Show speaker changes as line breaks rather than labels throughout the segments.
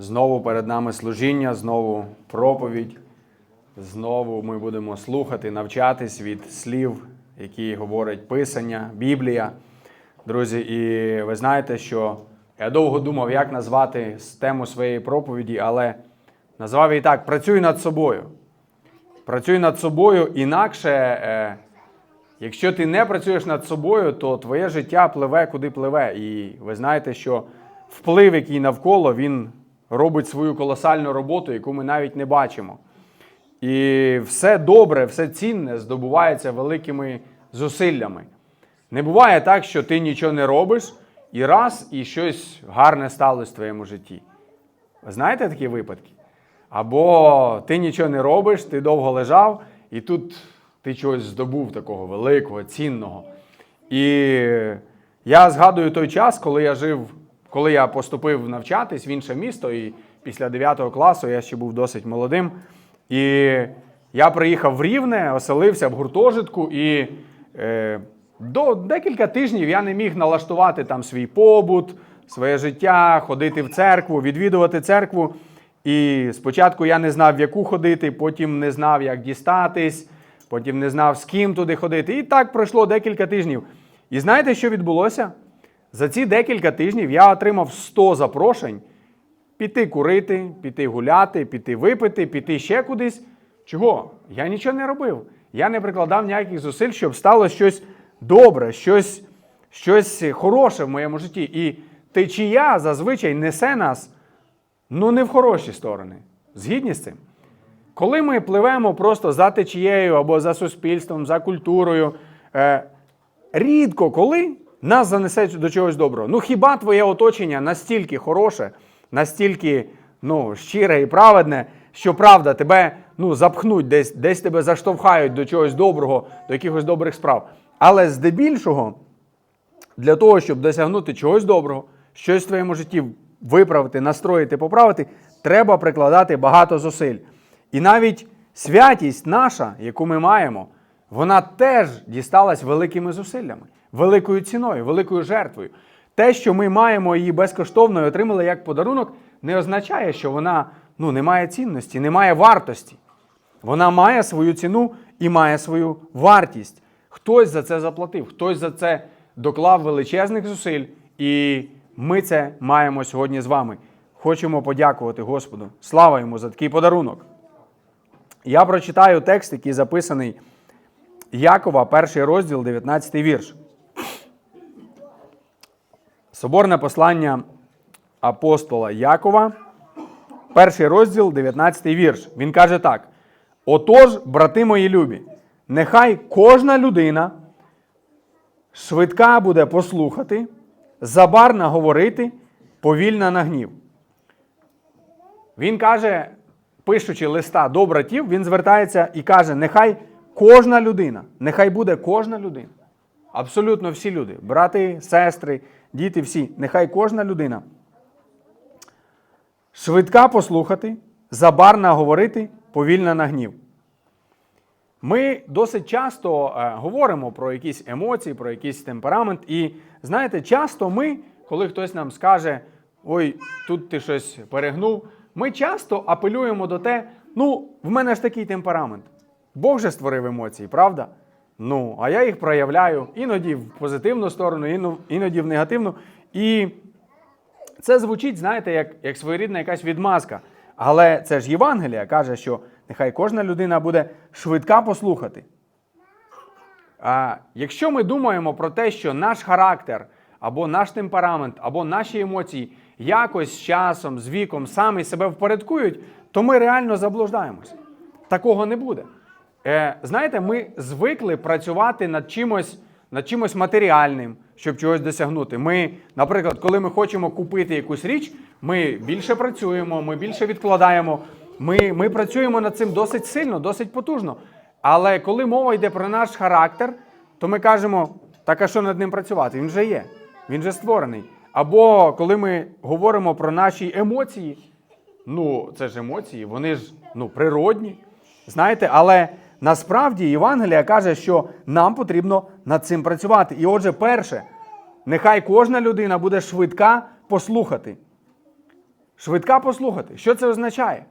Знову перед нами служіння, знову проповідь. Знову ми будемо слухати, навчатись від слів, які говорить Писання, Біблія. Друзі, і ви знаєте, що я довго думав, як назвати тему своєї проповіді, але назвав її так: працюй над собою. Працюй над собою, інакше, е, якщо ти не працюєш над собою, то твоє життя пливе, куди пливе. І ви знаєте, що вплив, який навколо, він робить свою колосальну роботу, яку ми навіть не бачимо. І все добре, все цінне здобувається великими зусиллями. Не буває так, що ти нічого не робиш, і раз і щось гарне сталося в твоєму житті. Ви знаєте такі випадки? Або ти нічого не робиш, ти довго лежав, і тут ти чогось здобув такого великого, цінного. І я згадую той час, коли я жив, коли я поступив навчатись в інше місто, і після 9 класу я ще був досить молодим. І я приїхав в Рівне, оселився в гуртожитку, і е, до декілька тижнів я не міг налаштувати там свій побут, своє життя, ходити в церкву, відвідувати церкву. І спочатку я не знав, в яку ходити, потім не знав, як дістатись, потім не знав, з ким туди ходити. І так пройшло декілька тижнів. І знаєте, що відбулося? За ці декілька тижнів я отримав 100 запрошень піти курити, піти гуляти, піти випити, піти ще кудись. Чого? Я нічого не робив. Я не прикладав ніяких зусиль, щоб стало щось добре, щось, щось хороше в моєму житті. І течія зазвичай несе нас ну не в хороші сторони. Згідні з цим? Коли ми пливемо просто за течією або за суспільством, за культурою, е, рідко коли нас занесе до чогось доброго. Ну хіба твоє оточення настільки хороше, настільки ну, щире і праведне, що правда тебе ну, запхнуть, десь, десь тебе заштовхають до чогось доброго, до якихось добрих справ. Але здебільшого, для того, щоб досягнути чогось доброго, щось в твоєму житті виправити, настроїти, поправити, треба прикладати багато зусиль. І навіть святість наша, яку ми маємо, вона теж дісталась великими зусиллями, великою ціною, великою жертвою. Те, що ми маємо її безкоштовно і отримали як подарунок, не означає, що вона ну, не має цінності, не має вартості. Вона має свою ціну і має свою вартість. Хтось за це заплатив, хтось за це доклав величезних зусиль, і ми це маємо сьогодні з вами. Хочемо подякувати Господу. Слава йому за такий подарунок. Я прочитаю текст, який записаний Якова, перший розділ, 19 вірш. Соборне послання апостола Якова, перший розділ, 19 вірш. Він каже так: Отож, брати мої любі, нехай кожна людина швидка буде послухати, забарна говорити, повільна на гнів. Він каже, пишучи листа до братів, він звертається і каже: нехай кожна людина, нехай буде кожна людина. Абсолютно всі люди, брати, сестри, діти, всі, нехай кожна людина. Швидка послухати, забарна говорити, повільна на гнів. Ми досить часто е, говоримо про якісь емоції, про якийсь темперамент. І знаєте, часто ми, коли хтось нам скаже, ой, тут ти щось перегнув, ми часто апелюємо до те, ну, в мене ж такий темперамент. Бог же створив емоції, правда? Ну, а я їх проявляю іноді в позитивну сторону, іноді в негативну. І це звучить, знаєте, як, як своєрідна якась відмазка. Але це ж Євангелія каже, що нехай кожна людина буде швидка послухати. А якщо ми думаємо про те, що наш характер, або наш темперамент, або наші емоції якось з часом, з віком самі себе впорядкують, то ми реально заблуждаємось. Такого не буде. Е, знаєте, ми звикли працювати над чимось, над чимось матеріальним, щоб чогось досягнути. Ми, наприклад, коли ми хочемо купити якусь річ, ми більше працюємо, ми більше відкладаємо. Ми, ми працюємо над цим досить сильно, досить потужно. Але коли мова йде про наш характер, то ми кажемо, так а що над ним працювати? Він вже є, він вже створений. Або коли ми говоримо про наші емоції, ну це ж емоції, вони ж ну, природні. Знаєте, але насправді Євангелія каже, що нам потрібно над цим працювати. І отже, перше, нехай кожна людина буде швидка послухати. Швидка послухати. Що це означає?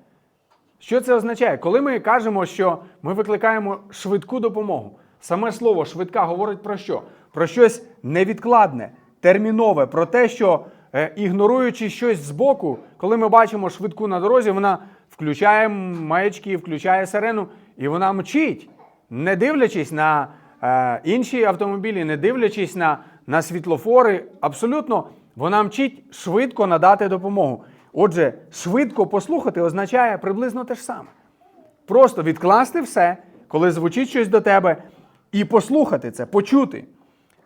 Що це означає? Коли ми кажемо, що ми викликаємо швидку допомогу, саме слово швидка говорить про що? Про щось невідкладне, термінове, про те, що е, ігноруючи щось збоку, коли ми бачимо швидку на дорозі, вона включає маячки, включає сирену і вона мчить, не дивлячись на е, інші автомобілі, не дивлячись на, на світлофори. Абсолютно вона мчить швидко надати допомогу. Отже, швидко послухати означає приблизно те ж саме. Просто відкласти все, коли звучить щось до тебе, і послухати це, почути.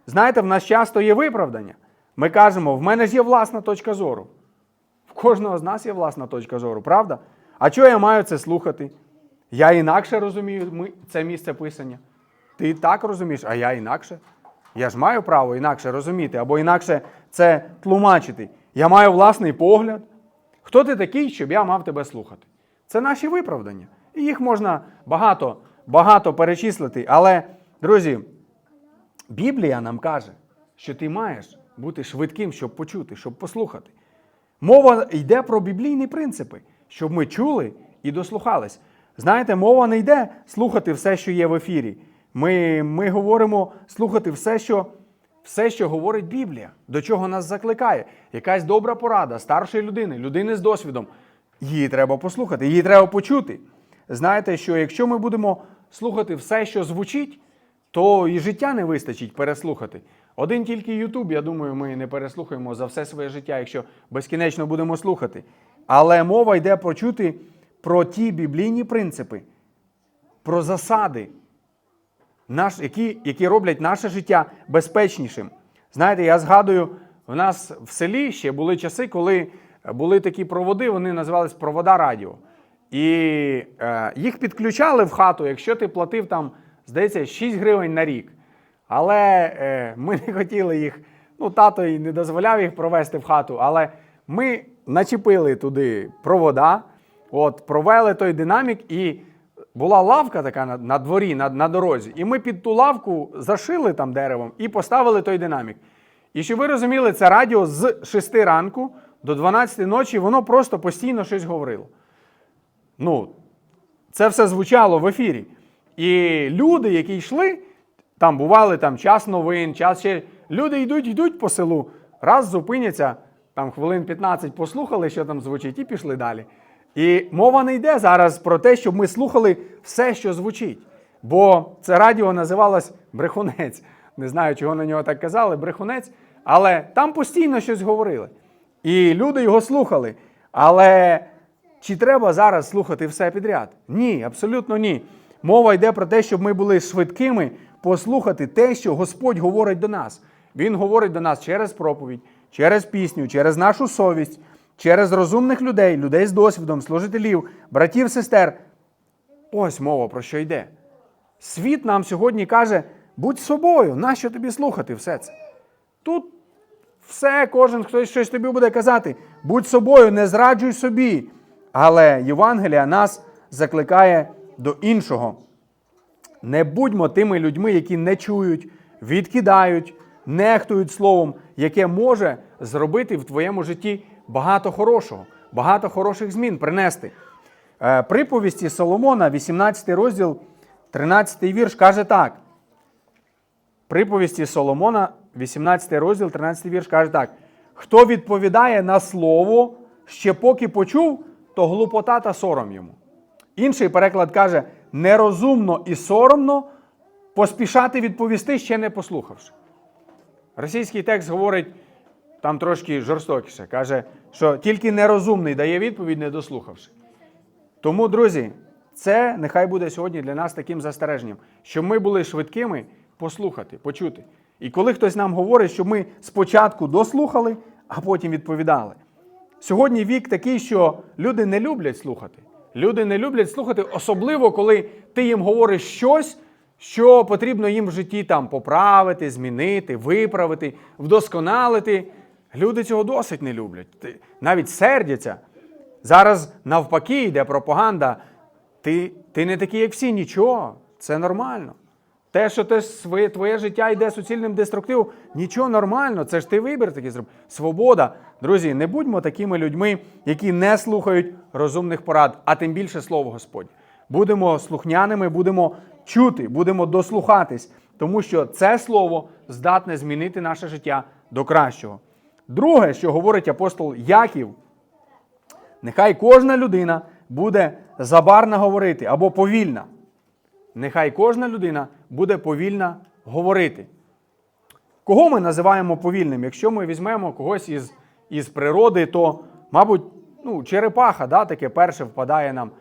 Знаєте, в нас часто є виправдання. Ми кажемо, в мене ж є власна точка зору. В кожного з нас є власна точка зору, правда? А чого я маю це слухати? Я інакше розумію це місце писання. Ти так розумієш, а я інакше. Я ж маю право інакше розуміти, або інакше це тлумачити. Я маю власний погляд. Хто ти такий, щоб я мав тебе слухати? Це наші виправдання. І їх можна багато, багато перечислити. Але, друзі, Біблія нам каже, що ти маєш бути швидким, щоб почути, щоб послухати. Мова йде про біблійні принципи, щоб ми чули і дослухались. Знаєте, мова не йде слухати все, що є в ефірі. Ми, ми говоримо слухати все що, все, що говорить Біблія, до чого нас закликає. Якась добра порада старшої людини, людини з досвідом. Її треба послухати, її треба почути. Знаєте, що якщо ми будемо слухати все, що звучить, то і життя не вистачить переслухати. Один тільки Ютуб, я думаю, ми не переслухаємо за все своє життя, якщо безкінечно будемо слухати. Але мова йде почути про ті біблійні принципи, про засади, наш, які, які роблять наше життя безпечнішим. Знаєте, я згадую, в нас в селі ще були часи, коли були такі проводи, вони називались провода радіо. І е, їх підключали в хату, якщо ти платив там, здається, 6 гривень на рік. Але е, ми не хотіли їх, ну, тато і не дозволяв їх провести в хату, але ми начепили туди провода, от, провели той динамік, і була лавка така на, на дворі, на, на дорозі. І ми під ту лавку зашили там деревом і поставили той динамік. І щоб ви розуміли, це радіо з 6 ранку до 12 ночі, воно просто постійно щось говорило. Ну, це все звучало в ефірі. І люди, які йшли, там бували там час новин, час ще. Люди йдуть, йдуть по селу, раз зупиняться, там хвилин 15 послухали, що там звучить, і пішли далі. І мова не йде зараз про те, щоб ми слухали все, що звучить. Бо це радіо називалось Брехунець. Не знаю, чого на нього так казали, брехунець. Але там постійно щось говорили. І люди його слухали. Але чи треба зараз слухати все підряд? Ні, абсолютно ні. Мова йде про те, щоб ми були швидкими послухати те, що Господь говорить до нас. Він говорить до нас через проповідь, через пісню, через нашу совість, через розумних людей, людей з досвідом, служителів, братів, сестер. Ось мова про що йде. Світ нам сьогодні каже: будь собою, нащо тобі слухати все це? Тут все, кожен хтось щось тобі буде казати. Будь собою, не зраджуй собі. Але Євангелія нас закликає до іншого. Не будьмо тими людьми, які не чують, відкидають, нехтують словом, яке може зробити в твоєму житті багато хорошого, багато хороших змін принести. Е, Приповісті Соломона, 18 розділ, 13 вірш, каже так. Приповісті Соломона, 18 розділ, 13 вірш, каже так: хто відповідає на слово, ще поки почув, то глупота та сором йому. Інший переклад каже: нерозумно і соромно поспішати відповісти, ще не послухавши. Російський текст говорить там трошки жорстокіше. Каже, що тільки нерозумний дає відповідь, не дослухавши. Тому, друзі, це нехай буде сьогодні для нас таким застереженням, щоб ми були швидкими послухати, почути. І коли хтось нам говорить, щоб ми спочатку дослухали, а потім відповідали. Сьогодні вік такий, що люди не люблять слухати. Люди не люблять слухати, особливо коли ти їм говориш щось, що потрібно їм в житті там поправити, змінити, виправити, вдосконалити. Люди цього досить не люблять. Навіть сердяться. Зараз навпаки йде пропаганда. Ти, ти не такий, як всі, нічого, це нормально. Те, що те своє, твоє життя йде суцільним деструктивом, нічого нормально, це ж ти вибір такий зробив. Свобода. Друзі, не будьмо такими людьми, які не слухають розумних порад, а тим більше слово Господнє. Будемо слухняними, будемо чути, будемо дослухатись, тому що це слово здатне змінити наше життя до кращого. Друге, що говорить апостол Яків, нехай кожна людина буде забарна говорити або повільна. Нехай кожна людина буде повільна говорити. Кого ми називаємо повільним? Якщо ми візьмемо когось із, із природи, то, мабуть, ну, черепаха, да, таке перше впадає нам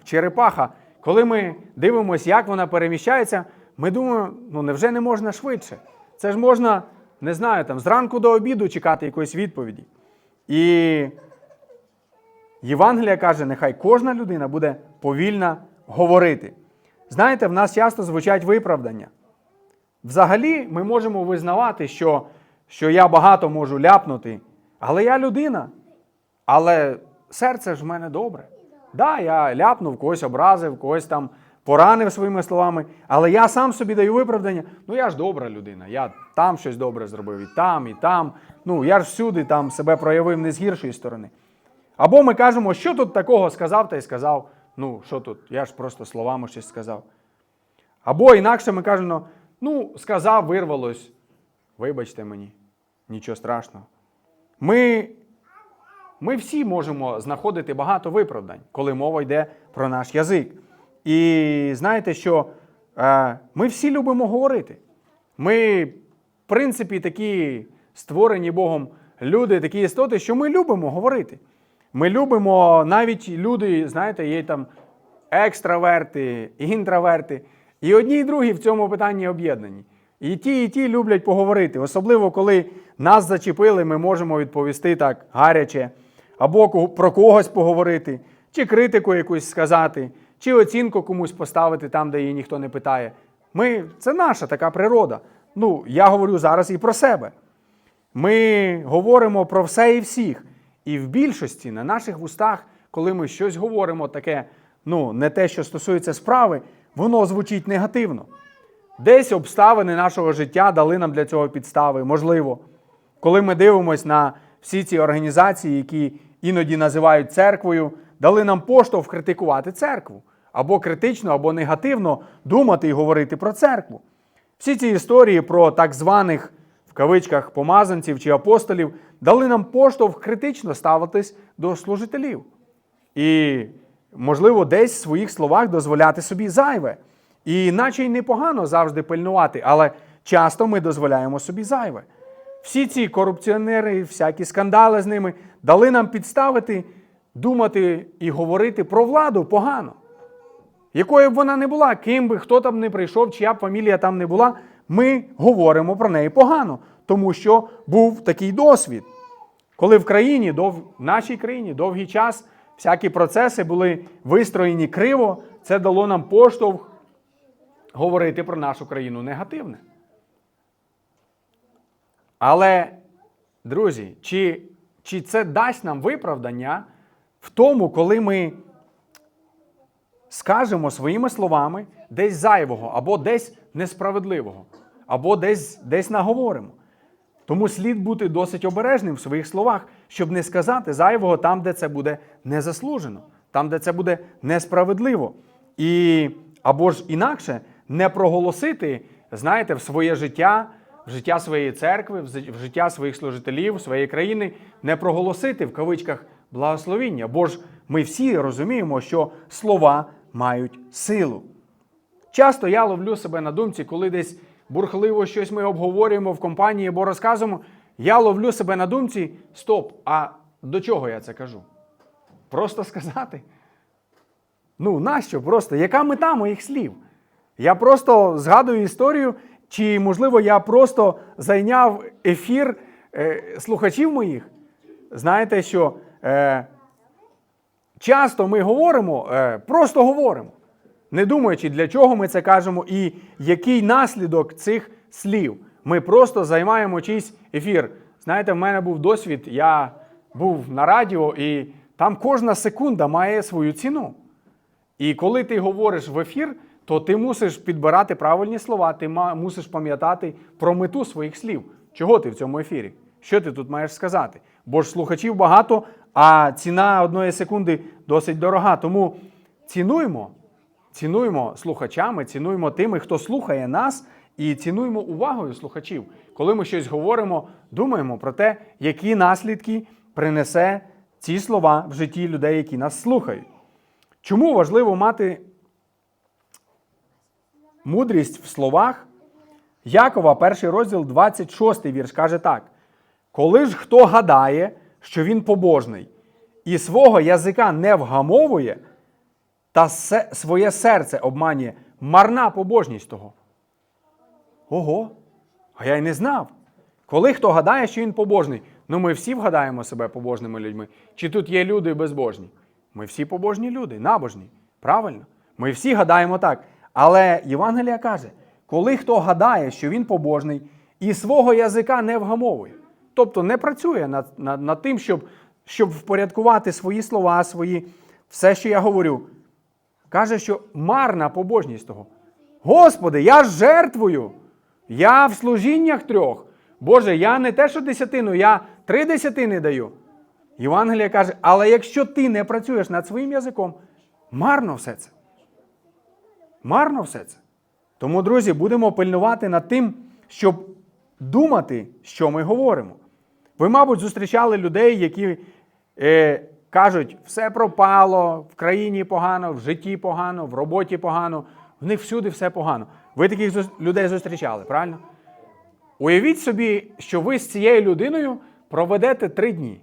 в черепаха. Коли ми дивимося, як вона переміщається, ми думаємо, ну невже не можна швидше? Це ж можна, не знаю, там, зранку до обіду чекати якоїсь відповіді. І Євангелія каже, нехай кожна людина буде повільна говорити. Знаєте, в нас часто звучать виправдання. Взагалі, ми можемо визнавати, що, що я багато можу ляпнути, але я людина. Але серце ж в мене добре. Да, я ляпнув, когось образив, когось там поранив своїми словами, але я сам собі даю виправдання. Ну я ж добра людина, я там щось добре зробив, і там, і там. Ну я ж всюди там себе проявив не з гіршої сторони. Або ми кажемо, що тут такого сказав та й сказав. Ну, що тут? Я ж просто словами щось сказав. Або інакше ми кажемо, ну, сказав, вирвалось. Вибачте мені, нічого страшного. Ми, ми всі можемо знаходити багато виправдань, коли мова йде про наш язик. І знаєте, що е, ми всі любимо говорити. Ми, в принципі, такі створені Богом люди, такі істоти, що ми любимо говорити. Ми любимо навіть люди, знаєте, є там екстраверти, інтроверти. І одні, і другі в цьому питанні об'єднані. І ті, і ті люблять поговорити. Особливо, коли нас зачепили, ми можемо відповісти так гаряче, або про когось поговорити, чи критику якусь сказати, чи оцінку комусь поставити там, де її ніхто не питає. Ми, Це наша така природа. Ну, я говорю зараз і про себе. Ми говоримо про все і всіх. І в більшості на наших вустах, коли ми щось говоримо таке, ну, не те, що стосується справи, воно звучить негативно. Десь обставини нашого життя дали нам для цього підстави, можливо. Коли ми дивимося на всі ці організації, які іноді називають церквою, дали нам поштовх критикувати церкву. Або критично, або негативно думати і говорити про церкву. Всі ці історії про так званих в кавичках помазанців чи апостолів дали нам поштовх критично ставитись до служителів. І, можливо, десь в своїх словах дозволяти собі зайве. І наче й непогано завжди пильнувати, але часто ми дозволяємо собі зайве. Всі ці корупціонери, всякі скандали з ними дали нам підставити, думати і говорити про владу погано. Якою б вона не була, ким би хто там не прийшов, чия б фамілія там не була, ми говоримо про неї погано, тому що був такий досвід. Коли в країні, дов... в нашій країні довгий час всякі процеси були вистроєні криво, це дало нам поштовх говорити про нашу країну негативне. Але, друзі, чи, чи це дасть нам виправдання в тому, коли ми скажемо своїми словами десь зайвого, або десь несправедливого, або десь, десь наговоримо. Тому слід бути досить обережним в своїх словах, щоб не сказати зайвого там, де це буде незаслужено, там, де це буде несправедливо. І або ж інакше не проголосити, знаєте, в своє життя, в життя своєї церкви, в життя своїх служителів, своєї країни, не проголосити в кавичках благословіння. Бо ж ми всі розуміємо, що слова мають силу. Часто я ловлю себе на думці, коли десь бурхливо щось ми обговорюємо в компанії або розказуємо, я ловлю себе на думці, стоп, а до чого я це кажу? Просто сказати. Ну, нащо? Просто яка мета моїх слів? Я просто згадую історію, чи, можливо, я просто зайняв ефір е, слухачів моїх. Знаєте, що е, часто ми говоримо, е, просто говоримо, не думаючи, для чого ми це кажемо і який наслідок цих слів. Ми просто займаємо чийсь ефір. Знаєте, в мене був досвід, я був на радіо, і там кожна секунда має свою ціну. І коли ти говориш в ефір, то ти мусиш підбирати правильні слова, ти мусиш пам'ятати про мету своїх слів. Чого ти в цьому ефірі? Що ти тут маєш сказати? Бо ж слухачів багато, а ціна одної секунди досить дорога. Тому цінуємо, цінуємо слухачами, цінуємо тими, хто слухає нас, і цінуємо увагою слухачів. Коли ми щось говоримо, думаємо про те, які наслідки принесе ці слова в житті людей, які нас слухають. Чому важливо мати мудрість в словах? Якова, перший розділ, 26 вірш, каже так: Коли ж хто гадає, що він побожний, і свого язика не вгамовує, та се- своє серце обманює, марна побожність того. Ого, а я й не знав. Коли хто гадає, що він побожний, ну ми всі вгадаємо себе побожними людьми. Чи тут є люди безбожні? Ми всі побожні люди, набожні. Правильно? Ми всі гадаємо так. Але Євангелія каже, коли хто гадає, що він побожний, і свого язика не вгамовує, тобто не працює над, над, над тим, щоб, щоб впорядкувати свої слова, свої, все, що я говорю, каже, що марна побожність того. Господи, я ж жертвую. Я в служіннях трьох. Боже, я не те, що десятину, я три десятини даю. Євангелія каже, але якщо ти не працюєш над своїм язиком, марно все це. Марно все це. Тому, друзі, будемо пильнувати над тим, щоб думати, що ми говоримо. Ви, мабуть, зустрічали людей, які е, кажуть, все пропало, в країні погано, в житті погано, в роботі погано, в них всюди все погано. Ви таких людей зустрічали, правильно? Уявіть собі, що ви з цією людиною проведете три дні.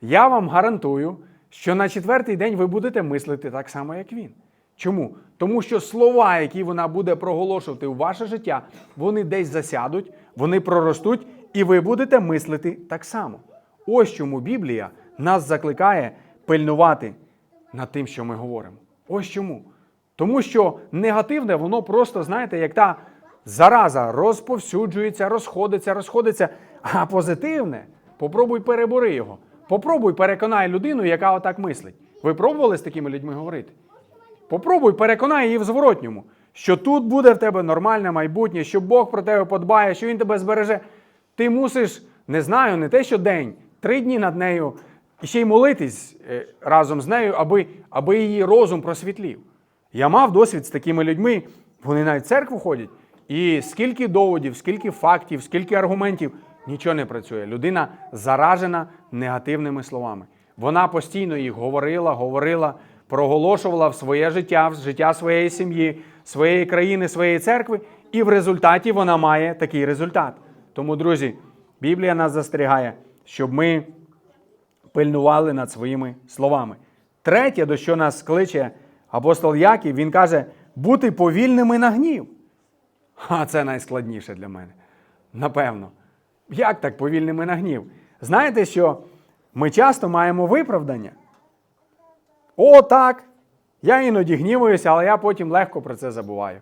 Я вам гарантую, що на четвертий день ви будете мислити так само, як він. Чому? Тому що слова, які вона буде проголошувати у ваше життя, вони десь засядуть, вони проростуть, і ви будете мислити так само. Ось чому Біблія нас закликає пильнувати над тим, що ми говоримо. Ось чому. Тому що негативне, воно просто, знаєте, як та зараза розповсюджується, розходиться, розходиться. А позитивне, попробуй перебори його. Попробуй переконай людину, яка отак мислить. Ви пробували з такими людьми говорити? Попробуй переконай її в зворотньому, що тут буде в тебе нормальне майбутнє, що Бог про тебе подбає, що Він тебе збереже. Ти мусиш, не знаю, не те, що день, три дні над нею, і ще й молитись е, разом з нею, аби, аби її розум просвітлів. Я мав досвід з такими людьми, вони навіть в церкву ходять. І скільки доводів, скільки фактів, скільки аргументів, нічого не працює. Людина заражена негативними словами. Вона постійно їх говорила, говорила, проголошувала в своє життя, в життя своєї сім'ї, своєї країни, своєї церкви, і в результаті вона має такий результат. Тому, друзі, Біблія нас застерігає, щоб ми пильнували над своїми словами. Третє, до що нас кличе апостол Яків, він каже, бути повільними на гнів. А це найскладніше для мене. Напевно. Як так повільними на гнів? Знаєте, що ми часто маємо виправдання. О, так. Я іноді гнівуюся, але я потім легко про це забуваю.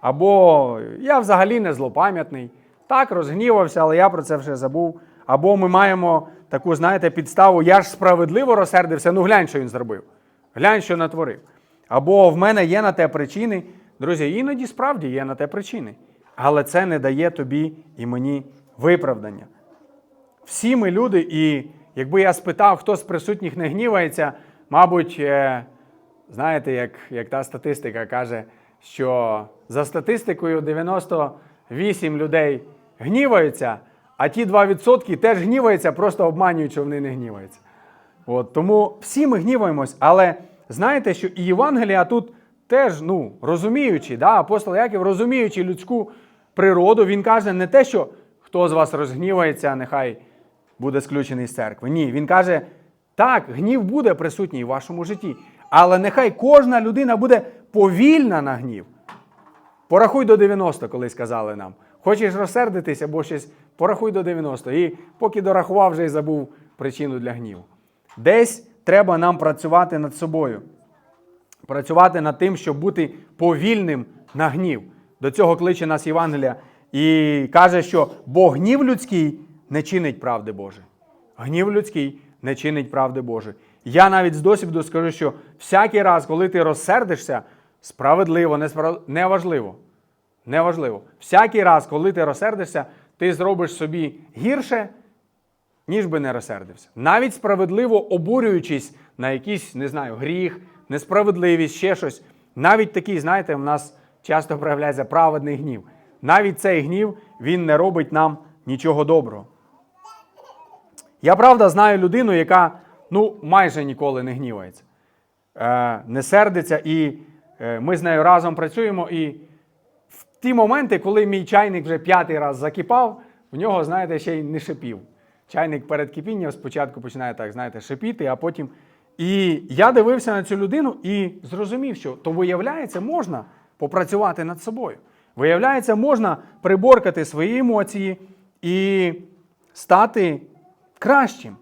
Або я взагалі не злопам'ятний. Так, розгнівався, але я про це вже забув. Або ми маємо таку, знаєте, підставу, я ж справедливо розсердився, ну глянь, що він зробив. Глянь, що натворив. Або в мене є на те причини. Друзі, іноді справді є на те причини. Але це не дає тобі і мені виправдання. Всі ми люди, і якби я спитав, хто з присутніх не гнівається, мабуть, е, знаєте, як, як та статистика каже, що за статистикою 98 людей гніваються, а ті 2% теж гніваються, просто обманюють, що вони не гніваються. От, тому всі ми гніваємось, але знаєте, що і Євангелія тут теж, ну, розуміючи, да, апостол Яків, розуміючи людську природу, він каже не те, що хто з вас розгнівається, нехай буде сключений з церкви. Ні, він каже, так, гнів буде присутній в вашому житті, але нехай кожна людина буде повільна на гнів. Порахуй до 90, коли сказали нам. Хочеш розсердитися або щось, порахуй до 90. І поки дорахував, вже й забув причину для гніву. Десь треба нам працювати над собою, працювати над тим, щоб бути повільним на гнів. До цього кличе нас Євангелія і каже, що бо гнів людський не чинить правди Божої. Гнів людський не чинить правди Божої. Я навіть з досвіду скажу, що всякий раз, коли ти розсердишся, справедливо, неважливо. Неважливо. Всякий раз, коли ти розсердишся, ти зробиш собі гірше, ніж би не розсердився. Навіть справедливо обурюючись на якийсь, не знаю, гріх, несправедливість, ще щось. Навіть такий, знаєте, в нас часто проявляється праведний гнів. Навіть цей гнів він не робить нам нічого доброго. Я правда знаю людину, яка ну, майже ніколи не гнівається, е, не сердиться, і е, ми з нею разом працюємо. І ті моменти, коли мій чайник вже п'ятий раз закипав, в нього, знаєте, ще й не шипів. Чайник перед кипінням спочатку починає так, знаєте, шипіти, а потім. І я дивився на цю людину і зрозумів, що то виявляється, можна попрацювати над собою. Виявляється, можна приборкати свої емоції і стати кращим.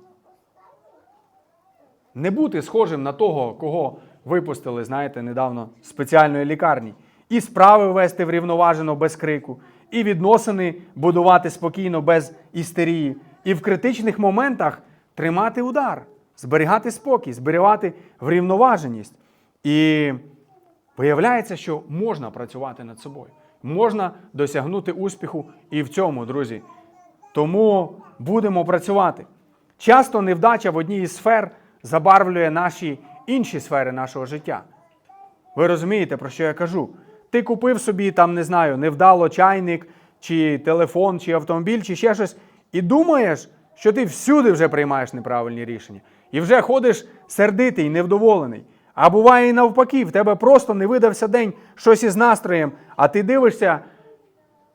Не бути схожим на того, кого випустили, знаєте, недавно спеціальної лікарні. І справи вести врівноважено без крику, і відносини будувати спокійно без істерії, і в критичних моментах тримати удар, зберігати спокій, зберігати врівноваженість. І виявляється, що можна працювати над собою, можна досягнути успіху і в цьому, друзі. Тому будемо працювати. Часто невдача в одній із сфер забарвлює наші інші сфери нашого життя. Ви розумієте, про що я кажу? Ти купив собі, там, не знаю, невдало чайник, чи телефон, чи автомобіль, чи ще щось, і думаєш, що ти всюди вже приймаєш неправильні рішення. І вже ходиш сердитий, невдоволений. А буває і навпаки, в тебе просто не видався день щось із настроєм, а ти дивишся,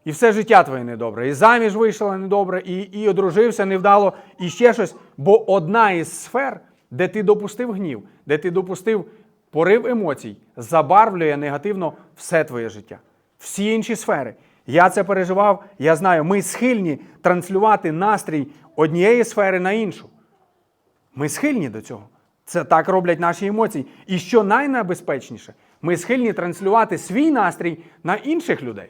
і все життя твоє недобре. І заміж вийшла недобре, і, і одружився невдало, і ще щось. Бо одна із сфер, де ти допустив гнів, де ти допустив порив емоцій, забарвлює негативно все твоє життя. Всі інші сфери. Я це переживав, я знаю, ми схильні транслювати настрій однієї сфери на іншу. Ми схильні до цього. Це так роблять наші емоції. І що найнебезпечніше, ми схильні транслювати свій настрій на інших людей.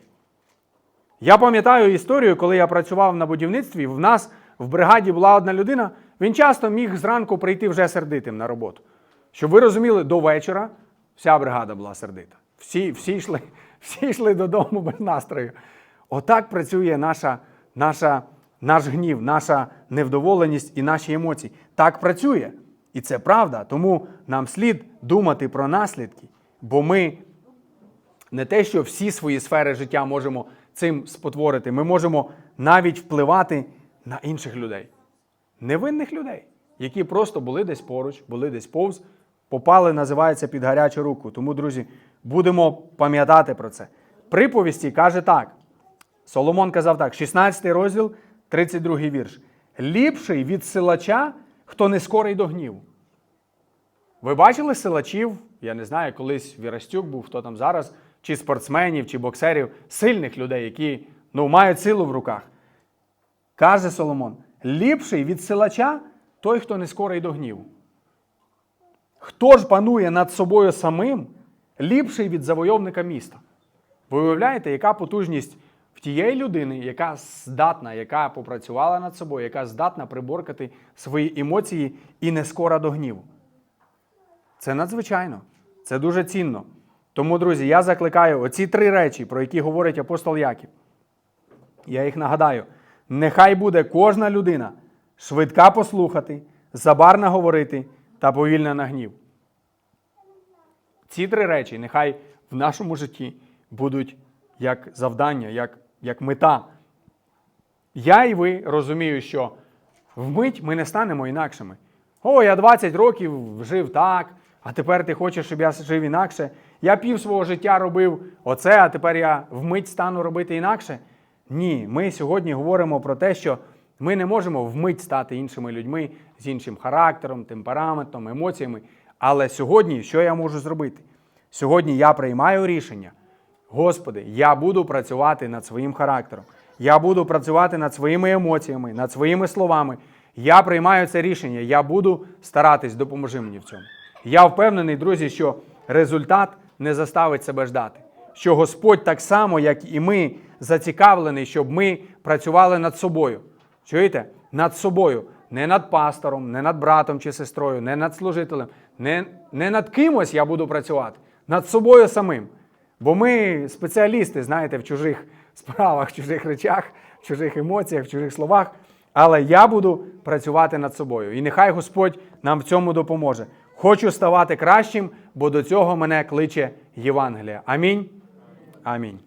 Я пам'ятаю історію, коли я працював на будівництві, в нас в бригаді була одна людина, він часто міг зранку прийти вже сердитим на роботу. Щоб ви розуміли, до вечора вся бригада була сердита. Всі, всі, йшли, всі йшли додому без настрою. Отак працює наша, наша, наш гнів, наша невдоволеність і наші емоції. Так працює. І це правда. Тому нам слід думати про наслідки, бо ми не те, що всі свої сфери життя можемо цим спотворити, ми можемо навіть впливати на інших людей, невинних людей, які просто були десь поруч, були десь повз, попали, називається під гарячу руку. Тому, друзі, будемо пам'ятати про це. Приповісті каже так. Соломон казав так: 16 розділ, 32 вірш. Ліпший від силача, хто не скорий до гніву. Ви бачили силачів? Я не знаю, колись Вірастюк був, хто там зараз, чи спортсменів, чи боксерів, сильних людей, які ну, мають силу в руках. Каже Соломон: ліпший від силача той, хто не скорий до гніву. Хто ж панує над собою самим, ліпший від завойовника міста? Ви уявляєте, яка потужність в тієї людини, яка здатна, яка попрацювала над собою, яка здатна приборкати свої емоції і не скора до гніву? Це надзвичайно, це дуже цінно. Тому, друзі, я закликаю оці три речі, про які говорить апостол Яків. Я їх нагадаю. Нехай буде кожна людина швидка послухати, забарна говорити та повільна на гнів. Ці три речі нехай в нашому житті будуть як завдання, як, як мета. Я і ви розумію, що вмить ми не станемо інакшими. О, я 20 років жив так, а тепер ти хочеш, щоб я жив інакше. Я пів свого життя робив оце, а тепер я вмить стану робити інакше. Ні, ми сьогодні говоримо про те, що ми не можемо вмить стати іншими людьми з іншим характером, темпераментом, емоціями. Але сьогодні, що я можу зробити? Сьогодні я приймаю рішення. Господи, я буду працювати над своїм характером. Я буду працювати над своїми емоціями, над своїми словами. Я приймаю це рішення. Я буду старатись, допоможи мені в цьому. Я впевнений, друзі, що результат не заставить себе ждати. Що Господь так само, як і ми, зацікавлений, щоб ми працювали над собою. Чуєте? Над собою. Не над пастором, не над братом чи сестрою, не над служителем, не, не над кимось я буду працювати. над собою самим. Бо ми спеціалісти, знаєте, в чужих справах, в чужих речах, в чужих емоціях, в чужих словах. Але я буду працювати над собою. І нехай Господь нам в цьому допоможе. Хочу ставати кращим, бо до цього мене кличе Євангелія. Амінь. Амінь.